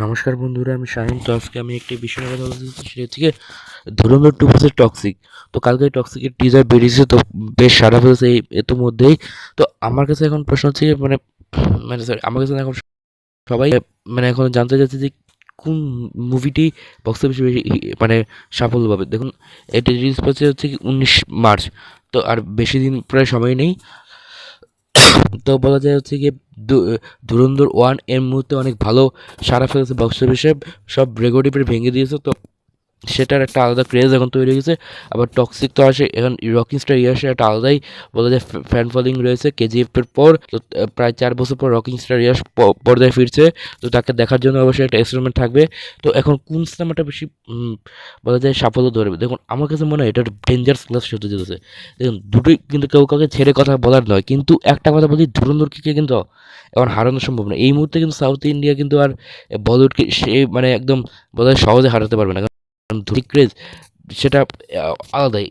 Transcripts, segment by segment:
নমস্কার বন্ধুরা, আমি শাহিন। তো আজকে আমি একটি বিষয় কথা বলতে সেটা গিয়ে ধুরন্ধর টু ভার্সেস টক্সিক। তো কালকে টক্সিকের টিজার বেরিয়েছে, তো বেশ সারা ফেলেছে এই এত মধ্যেই। তো আমার কাছে এখন প্রশ্ন হচ্ছে মানে মানে সরি আমার কাছে এখন সবাই মানে এখন জানতে চাচ্ছে যে কোন মুভিটি বক্স অফিসে বেশি মানে সাফল্য পাবে। দেখুন, এটি রিলিজ পাচ্ছে হচ্ছে কি উনিশ মার্চ। তো আর বেশি দিন প্রায় সময় নেই। তো বলা যায় হচ্ছে দু- ধুরন্ধর ওয়ানের মুহূর্তে অনেক ভালো সারা ফেলেছে বক্স অফিসে সব রেকর্ডই প্রায় ভেঙে দিয়েছে, তো সেটার একটা আলাদা ক্রেজ এখন তৈরি হয়ে গেছে আবার টক্সিক তো আসে, এখন রকিং স্টার ইয়াসের একটা আলাদাই। বলা যায় ফ্যান ফলোয়িং রয়েছে কেজিএফের পর, তো প্রায় চার বছর পর রকিং স্টার ইয়াস পর্দায় ফিরছে। তো তাকে দেখার জন্য অবশ্যই একটা এক্সপেরিমেন্ট থাকবে। তো এখন কোন সিনেমাটা বেশি বলা যায় সাফল্য ধরবে? দেখুন, আমার কাছে মনে হয় এটা ডেঞ্জারাস ক্লাস হতে যেতেছে দেখুন, দুটোই কিন্তু কেউ কাউকে ছেড়ে কথা বলার নয়, কিন্তু একটা কথা বলি, ধুরন্ধরকে কিন্তু এখন হারানো সম্ভব না। এই মুহূর্তে কিন্তু সাউথ ইন্ডিয়া কিন্তু আর বলিউডকে সে মানে একদম বলা সহজে হারাতে পারবে না। ক্রেজ সেটা আলাদাই।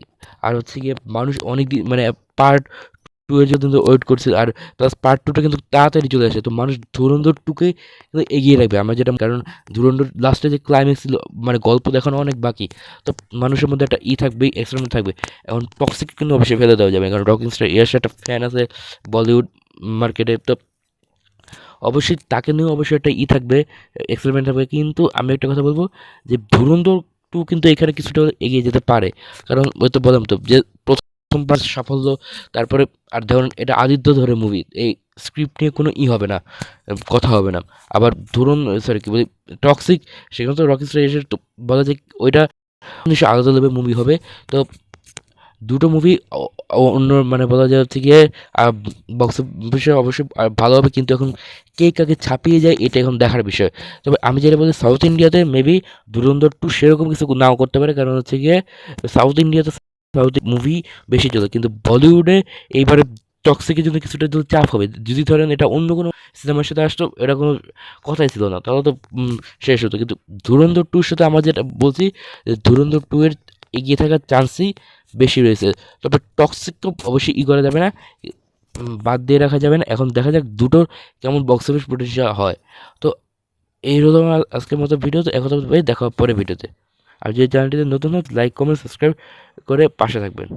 আর হচ্ছে গিয়ে মানুষ অনেক দিন মানে পার্ট টু এর জন্য ওয়েট করছে আর প্লাস পার্ট টুটা কিন্তু তাড়াতাড়ি চলে আসে। তো মানুষ ধুরন্ধর টুকে কিন্তু এগিয়ে রাখবে। আমার যেটা, কারণ ধুরন্ধর লাস্টে যে ক্লাইম্যাক্স ছিল মানে গল্প দেখানো অনেক বাকি। তো মানুষের মধ্যে একটা ই থাকবে এক্সপেরিমেন্ট থাকবে। এখন টক্সিক কিন্তু অবশ্যই ফেলে দেওয়া যাবে। কারণ রকিং স্টার ইয়ার একটা ফ্যান আছে বলিউড মার্কেটে। তো অবশ্যই তাকে নিয়েও অবশ্যই একটা ই থাকবে এক্সপেরিমেন্ট থাকবে। কিন্তু আমি একটা কথা বলব যে ধুরন্ধর টু কিন্তু এখানে কিছুটা এগিয়ে যেতে পারে। কারণ ওই তো বললাম তো যে প্রথম প্রথমবার সাফল্য, তারপরে আর ধরুন এটা আদিত্য ধরে মুভি এই স্ক্রিপ্ট নিয়ে কোনো ই হবে না, কথা হবে না। আবার ধরুন সরি কি বলি টক্সিক সেখানে তো রকি এসে বলা যায় ওইটা নিশ্চয়ই আলাদা লেভেল মুভি হবে। তো দুটো মুভি অন্য মানে বলা যায় হচ্ছে গিয়ে বক্স অফিসে অবশ্যই ভালো হবে, কিন্তু এখন কে কাকে ছাপিয়ে যায়, এটা এখন দেখার বিষয়। তবে আমি যেটা বলি সাউথ ইন্ডিয়াতে মেবি ধুরন্ধর টু সেরকম কিছু নাও করতে পারে, কারণ হচ্ছে গিয়ে সাউথ ইন্ডিয়াতে সাউথ মুভি বেশি চলে, কিন্তু বলিউডে এইবারে টক্সিকের জন্য কিছুটা যদি চাপ হবে, যদি ধরেন এটা অন্য কোনো সিনেমার সাথে আসতো, এটা কোনো কথাই ছিল না, তাহলে তো শেষ হতো। কিন্তু ধুরন্ধর টুর সাথে আমার যেটা বলছি ধুরন্ধর টু এর এগিয়ে থাকার চান্সই বেশি রয়েছে। তবে টক্সিক অবশ্যই ই করা যাবে না। বাদ দিয়ে রাখা যাবে না। এখন দেখা যাক দুটোর কেমন বক্স অফিস পোটেন্সিয়াল হয়। তো এই হলো আজকের মতো ভিডিও তো এখন দেখা পরে ভিডিওতে আর যদি চ্যানেলটিতে নতুন লাইক কমেন্ট সাবস্ক্রাইব করে পাশে থাকবেন।